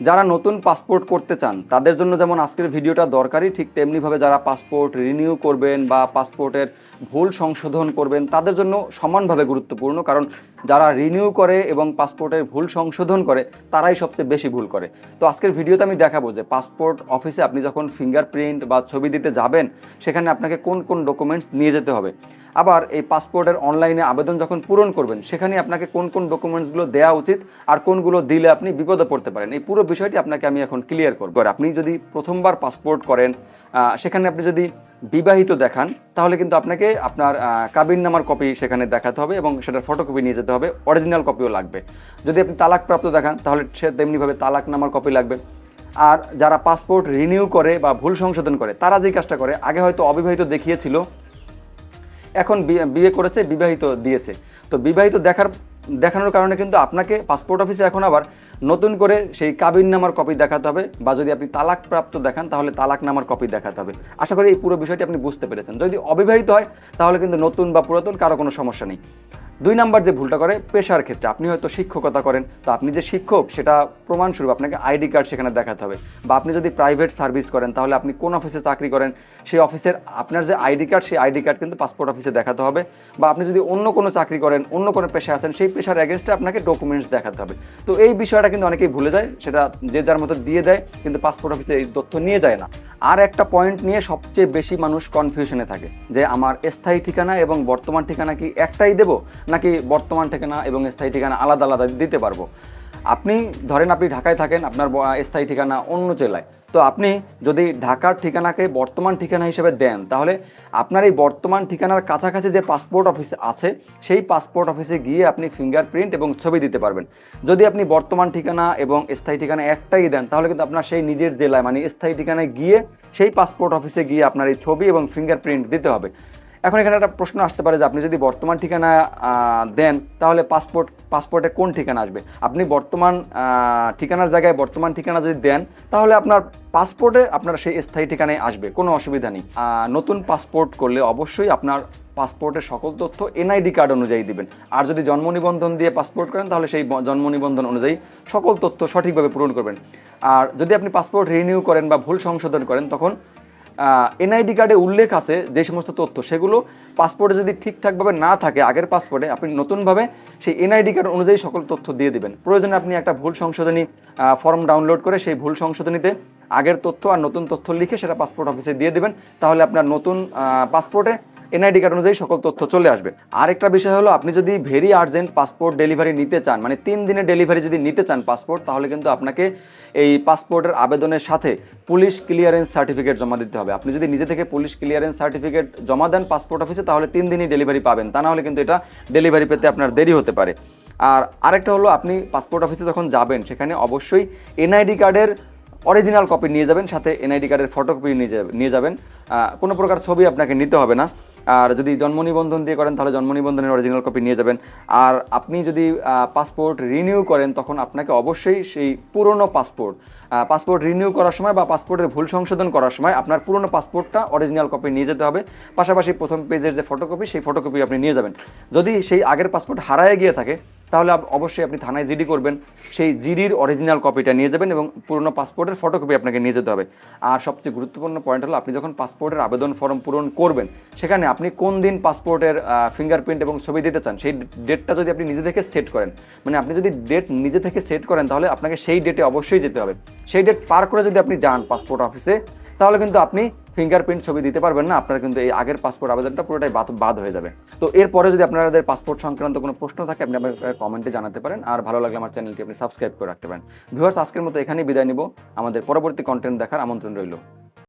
যারা নতুন পাসপোর্ট করতে চান, তাদের জন্য যেমন আজকের ভিডিওটা দরকারি ঠিক তেমনিভাবে যারা পাসপোর্ট রিনিউ করবেন বা পাসপোর্টের ভুল সংশোধন করবেন, তাদের জন্য সমানভাবে গুরুত্বপূর্ণ। কারণ যারা রিনিউ করে এবং পাসপোর্টের ভুল সংশোধন করে, তারাই সবচেয়ে বেশি ভুল করে। তো আজকের ভিডিওতে আমি দেখাবো যে পাসপোর্ট অফিসে আপনি যখন ফিঙ্গারপ্রিন্ট বা ছবি দিতে যাবেন, সেখানে আপনাকে কোন কোন ডকুমেন্টস নিয়ে যেতে হবে। আবার এই পাসপোর্টের অনলাইনে আবেদন যখন পূরণ করবেন, সেখানে আপনাকে কোন কোন ডকুমেন্টসগুলো দেওয়া উচিত আর কোনগুলো দিলে আপনি বিপদে পড়তে পারেন। এই পুরো বিষয়টি আপনাকে আমি এখন ক্লিয়ার করব। আপনি যদি প্রথমবার পাসপোর্ট করেন সেখানে আপনি যদি বিবাহিত দেখান, তাহলে কিন্তু আপনাকে আপনার কাবিন নামার কপি সেখানে দেখাতে হবে এবং সেটার ফটোকপি নিয়ে যেতে হবে। অরিজিনাল কপিও লাগবে। যদি আপনি তালাকপ্রাপ্ত দেখান, তাহলে সে তেমনিভাবে তালাক নামার কপি লাগবে। আর যারা পাসপোর্ট রিনিউ করে বা ভুল সংশোধন করে, তারা যেই কাজটা করে, আগে হয়তো অবিবাহিত দেখিয়েছিল, এখন বিয়ে- বিয়ে করেছে, বিবাহিত দিয়েছে। তো বিবাহিত দেখার, দেখানোর কারণে কিন্তু আপনাকে পাসপোর্ট অফিসে এখন আবার নতুন করে সেই কাবিন নামার কপি দেখাতে হবে বা যদি আপনি তালাক প্রাপ্ত দেখান, তাহলে তালাক নামার কপি দেখাতে হবে। আশা করি এই পুরো বিষয়টি আপনি বুঝতে পেরেছেন। যদি অবিবাহিত হয়, তাহলে কিন্তু নতুন বা পুরাতন, কারও কোনো সমস্যা নেই। দুই নাম্বার যে ভুলটা করে, পেশার ক্ষেত্রে। আপনি হয়তো শিক্ষকতা করেন, তো আপনি যে শিক্ষক, সেটা প্রমাণস্বরূপ আপনাকে আইডি কার্ড সেখানে দেখাতে হবে। বা আপনি যদি প্রাইভেট সার্ভিস করেন, তাহলে আপনি কোন অফিসে চাকরি করেন, সেই অফিসের আপনার যে আইডি কার্ড, সেই আইডি কার্ড কিন্তু পাসপোর্ট অফিসে দেখাতে হবে। বা আপনি যদি অন্য কোনো চাকরি করেন, অন্য কোনো পেশায় আছেন, সেই পেশার এগেনস্টে আপনাকে ডকুমেন্টস দেখাতে হবে। তো এই বিষয়টা কিন্তু অনেকেই ভুলে যায়, সেটা যে যার মতো দিয়ে দেয়, কিন্তু পাসপোর্ট অফিসে এই তথ্য নিয়ে যায় না। আর একটা পয়েন্ট নিয়ে সবচেয়ে বেশি মানুষ কনফিউশনে থাকে, যে আমার স্থায়ী ঠিকানা এবং বর্তমান ঠিকানা কি একটাই দেব, নাকি বর্তমান ঠিকানা এবং স্থায়ী ঠিকানা আলাদা আলাদা দিতে পারব? আপনি ধরেন আপনি ঢাকায় থাকেন, আপনার স্থায়ী ঠিকানা অন্য জেলায়। তো আপনি যদি ঢাকার ঠিকানাকে বর্তমান ঠিকানা হিসেবে দেন, তাহলে আপনার এই বর্তমান ঠিকানার কাছাকাছি যে পাসপোর্ট অফিস আছে, সেই পাসপোর্ট অফিসে গিয়ে আপনি ফিঙ্গারপ্রিন্ট এবং ছবি দিতে পারবেন। যদি আপনি বর্তমান ঠিকানা এবং স্থায়ী ঠিকানা একটাই দেন, তাহলে কিন্তু আপনার সেই নিজের জেলায় মানে স্থায়ী ঠিকানায় গিয়ে সেই পাসপোর্ট অফিসে গিয়ে আপনার এই ছবি এবং ফিঙ্গারপ্রিন্ট দিতে হবে। এখন এখানে একটা প্রশ্ন আসতে পারে যে আপনি যদি বর্তমান ঠিকানা দেন, তাহলে পাসপোর্ট পাসপোর্টে কোন ঠিকানা আসবে? আপনি বর্তমান ঠিকানার জায়গায় বর্তমান ঠিকানা যদি দেন, তাহলে আপনার পাসপোর্টে আপনার সেই স্থায়ী ঠিকানায় আসবে, কোনো অসুবিধা নেই। নতুন পাসপোর্ট করলে অবশ্যই আপনার পাসপোর্টের সকল তথ্য এনআইডি কার্ড অনুযায়ী দিবেন। আর যদি জন্ম নিবন্ধন দিয়ে পাসপোর্ট করেন, তাহলে সেই জন্ম নিবন্ধন অনুযায়ী সকল তথ্য সঠিকভাবে পূরণ করবেন। আর যদি আপনি পাসপোর্ট রিনিউ করেন বা ভুল সংশোধন করেন, তখন এনআইডি কার্ডে উল্লেখ আছে যে সমস্ত তথ্য, সেগুলো পাসপোর্টে যদি ঠিকঠাকভাবে না থাকে, আগের পাসপোর্টে আপনি নতুনভাবে সেই এনআইডি কার্ড অনুযায়ী সকল তথ্য দিয়ে দিবেন। প্রয়োজনে আপনি একটা ভুল সংশোধনী ফর্ম ডাউনলোড করে সেই ভুল সংশোধনীতে আগের তথ্য আর নতুন তথ্য লিখে সেটা পাসপোর্ট অফিসে দিয়ে দেবেন। তাহলে আপনার নতুন পাসপোর্টে এনআইডি কার্ড অনুযায়ী সকল তথ্য চলে আসবে। আরেকটা বিষয় হলো, আপনি যদি ভেরি আর্জেন্ট পাসপোর্ট ডেলিভারি নিতে চান মানে তিন দিনের ডেলিভারি যদি নিতে চান পাসপোর্ট তাহলে কিন্তু আপনাকে এই পাসপোর্টের আবেদনের সাথে পুলিশ ক্লিয়ারেন্স সার্টিফিকেট জমা দিতে হবে। আপনি যদি নিজে থেকে পুলিশ ক্লিয়ারেন্স সার্টিফিকেট জমা দেন পাসপোর্ট অফিসে তাহলে তিন দিনই ডেলিভারি পাবেন। তা না হলে কিন্তু এটা ডেলিভারি পেতে আপনার দেরি হতে পারে। আর আরেকটা হলো, আপনি পাসপোর্ট অফিসে যখন যাবেন, সেখানে অবশ্যই এনআইডি কার্ডের অরিজিনাল কপি নিয়ে যাবেন, সাথে এনআইডি কার্ডের ফটোকপি নিয়ে নিয়ে যাবেন। কোনো প্রকার ছবি আপনাকে নিতে হবে না। আর যদি জন্ম নিবন্ধন দিয়ে করেন, তাহলে জন্ম নিবন্ধনের অরিজিনাল কপি নিয়ে যাবেন। আর আপনি যদি পাসপোর্ট রিনিউ করেন, তখন আপনাকে অবশ্যই সেই পুরনো পাসপোর্ট পাসপোর্ট রিনিউ করার সময় বা পাসপোর্টের ভুল সংশোধন করার সময় আপনার পুরনো পাসপোর্টটা অরিজিনাল কপি নিয়ে যেতে হবে। পাশাপাশি প্রথম পেজের যে ফটোকপি সেই ফটোকপি আপনি নিয়ে যাবেন। যদি সেই আগের পাসপোর্ট হারায় গিয়ে থাকে তাহলে অবশ্যই আপনি থানায় জিডি করবেন। সেই জিডির অরিজিনাল কপিটা নিয়ে যাবেন এবং পুরনো পাসপোর্টের ফটোকপি আপনাকে নিয়ে যেতে হবে। আর সবচেয়ে গুরুত্বপূর্ণ পয়েন্ট হলো, আপনি যখন পাসপোর্টের আবেদন ফর্ম পূরণ করবেন, সেখানে আপনি কোন দিন পাসপোর্টের ফিঙ্গারপ্রিন্ট এবং ছবি দিতে চান, সেই ডেটটা যদি আপনি নিজে থেকে সেট করেন মানে আপনি যদি ডেট নিজে থেকে সেট করেন, তাহলে আপনাকে সেই ডেটে অবশ্যই যেতে হবে। সেই ডেট পার করে যদি আপনি যান পাসপোর্ট অফিসে তাহলে কিন্তু আপনি ফিঙ্গারপ্রিন্ট ছবি দিতে পারবেন না। আপনার কিন্তু এই আগের পাসপোর্ট আবেদনটা পুরোটাই বাদ হয়ে যাবে। তো এরপরে যদি আপনাদের পাসপোর্ট সংক্রান্ত কোনো প্রশ্ন থাকে, আপনি আমার কমেন্টে জানাতে পারেন। আর ভালো লাগলে আমার চ্যানেলটি আপনি সাবস্ক্রাইব করে রাখতে পারেন। ভিউয়ার্স আজকের মতো এখানেই বিদায় নিব। আমাদের পরবর্তী কন্টেন্ট দেখার আমন্ত্রণ রইল।